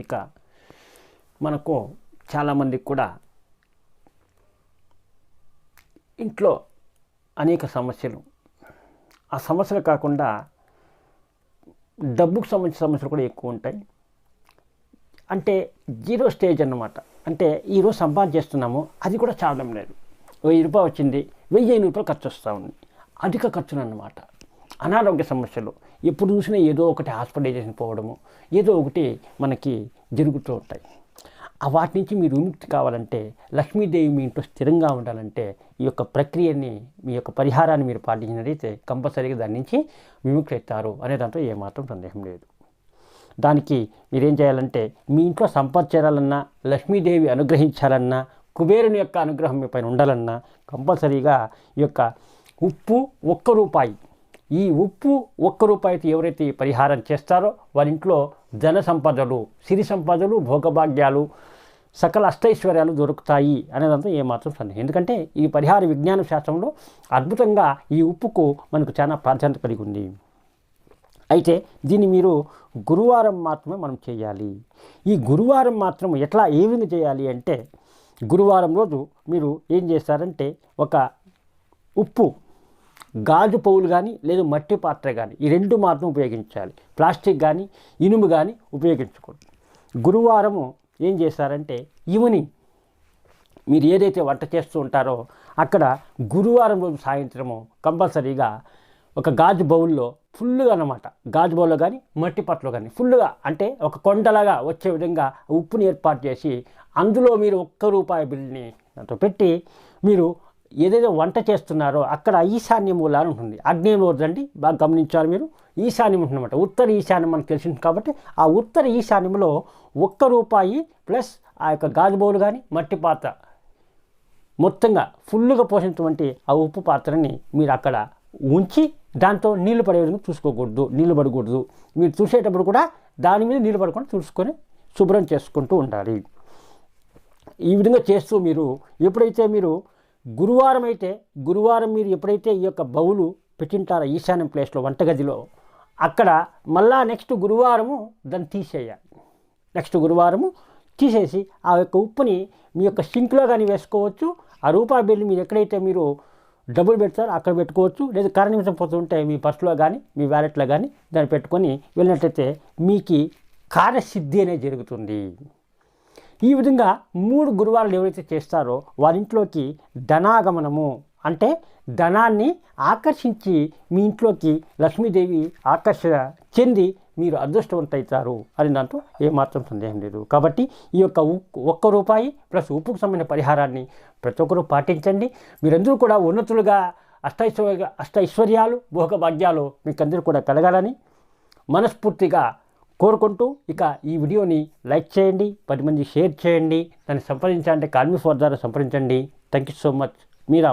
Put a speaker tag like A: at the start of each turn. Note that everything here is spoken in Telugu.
A: ఇక మనకు చాలామందికి కూడా ఇంట్లో అనేక సమస్యలు. ఆ సమస్యలు కాకుండా డబ్బుకు సంబంధించిన సమస్యలు కూడా ఎక్కువ ఉంటాయి. అంటే జీరో స్టేజ్ అన్నమాట. అంటే ఈరోజు సంపాదన చేస్తున్నాము అది కూడా చాలడం లేదు. వెయ్యి రూపాయలు వచ్చింది వెయ్యి ఐదు రూపాయలు ఖర్చు వస్తూ ఉంది. అధిక ఖర్చులు అన్నమాట. అనారోగ్య సమస్యలు. ఎప్పుడు చూసినా ఏదో ఒకటి హాస్పిటలైజేషన్ పోవడము ఏదో ఒకటి మనకి జరుగుతూ ఉంటాయి. వాటి నుంచి మీరు విముక్తి కావాలంటే లక్ష్మీదేవి మీ ఇంట్లో స్థిరంగా ఉండాలంటే ఈ యొక్క ప్రక్రియని మీ యొక్క పరిహారాన్ని మీరు పాటించినట్లయితే కంపల్సరీగా దాని నుంచి విముక్తి అవుతారు అనే దాంట్లో ఏమాత్రం సందేహం లేదు. దానికి మీరేం చేయాలంటే మీ ఇంట్లో సంపద చేరాలన్నా లక్ష్మీదేవి అనుగ్రహించాలన్నా కుబేరుని యొక్క అనుగ్రహం మీ పైన ఉండాలన్నా కంపల్సరీగా ఈ యొక్క ఉప్పు ఒక్క రూపాయి ఈ ఉప్పు ఒక్క రూపాయితో ఎవరైతే పరిహారం చేస్తారో వారి ఇంట్లో ధన సంపదలు సిరి సంపదలు భోగభాగ్యాలు సకల అష్టైశ్వర్యాలు దొరుకుతాయి అనేదంతా ఏమాత్రం సందేహం ఎందుకంటే ఈ పరిహార విజ్ఞాన శాస్త్రంలో అద్భుతంగా ఈ ఉప్పుకు మనకు చాలా ప్రాధాన్యత కలిగి ఉంది. అయితే దీన్ని మీరు గురువారం మాత్రమే మనం చేయాలి. ఈ గురువారం మాత్రం ఎట్లా ఏ విధంగా చేయాలి అంటే గురువారం రోజు మీరు ఏం చేస్తారంటే ఒక ఉప్పు గాజు పౌలు కానీ లేదా మట్టి పాత్ర కానీ ఈ రెండు మాత్రం ఉపయోగించాలి. ప్లాస్టిక్ కానీ ఇనుము కానీ ఉపయోగించకూడదు గురువారము ఏం చేస్తారంటే ఈవినింగ్ మీరు ఏదైతే వంట చేస్తూ ఉంటారో అక్కడ గురువారం రోజు సాయంత్రము కంపల్సరీగా ఒక గాజు బౌల్లో ఫుల్గా అన్నమాట. గాజు బౌల్లో కానీ మట్టి పట్లో కానీ ఫుల్గా అంటే ఒక కొండలాగా వచ్చే విధంగా ఉప్పుని ఏర్పాటు చేసి అందులో మీరు ఒక్క రూపాయి బిల్ని దాంతో పెట్టి మీరు ఏదైతే వంట చేస్తున్నారో అక్కడ ఈశాన్య మూలాలు ఉంటుంది. అగ్నేయం వద్దండి బాగా గమనించాలి మీరు. ఈశాన్యం ఉంటుందన్నమాట. ఉత్తర ఈశాన్యం మనకు తెలిసింది కాబట్టి ఆ ఉత్తర ఈశాన్యంలో ఒక్క రూపాయి ప్లస్ ఆ యొక్క గాజు బౌలు కానీ మట్టి పాత్ర. మొత్తంగా ఫుల్గా పోసినటువంటి ఆ ఉప్పు పాత్రని మీరు అక్కడ ఉంచి దాంతో నీళ్ళు పడే విధంగా చూసుకోకూడదు నీళ్ళు పడకూడదు. మీరు చూసేటప్పుడు కూడా దాని మీద నీళ్ళు పడకుండా చూసుకొని శుభ్రం చేసుకుంటూ ఉండాలి. ఈ విధంగా చేస్తూ మీరు ఎప్పుడైతే మీరు గురువారం అయితే గురువారం మీరు ఎప్పుడైతే ఈ యొక్క బౌలు పెట్టింటారో ఈశాన్యం ప్లేస్లో వంటగదిలో అక్కడ మళ్ళా నెక్స్ట్ గురువారము దాన్ని తీసేయాలి. నెక్స్ట్ గురువారము తీసేసి ఆ యొక్క ఉప్పుని మీ యొక్క సింక్లో కానీ వేసుకోవచ్చు. ఆ రూపాయి బిల్లు మీరు ఎక్కడైతే మీరు డబ్బులు పెడతారో అక్కడ పెట్టుకోవచ్చు. లేదా కరెంట్ నిమిషం పోతుంటే మీ పర్సులో కానీ మీ వ్యాలెట్లో కానీ దాన్ని పెట్టుకొని వెళ్ళినట్లయితే మీకు కార్యసిద్ధి అనేది జరుగుతుంది. ఈ విధంగా మూడు గురువారాలు ఎవరైతే చేస్తారో వారింట్లోకి ధనాగమనము. అంటే ధనాన్ని ఆకర్షించి మీ ఇంట్లోకి లక్ష్మీదేవి ఆకర్ష చెంది మీరు అదృష్టవంతవుతారు అని దాంట్లో ఏమాత్రం సందేహం లేదు. కాబట్టి ఈ యొక్క ఉప్పు- ఒక్క రూపాయి ప్లస్ ఉప్పుకు సంబంధించిన పరిహారాన్ని ప్రతి ఒక్కరూ పాటించండి. మీరందరూ కూడా ఉన్నతులుగా అష్టైశ్వర్య అష్టైశ్వర్యాలు భోగభాగ్యాలు మీకందరూ కూడా కలగాలని మనస్ఫూర్తిగా కోరుకుంటూ ఇక ఈ వీడియోని లైక్ చేయండి పది మంది షేర్ చేయండి దాన్ని సంప్రదించాలంటే కాల్మీ ఫోర్ ద్వారా సంప్రదించండి. Thank you so much Meera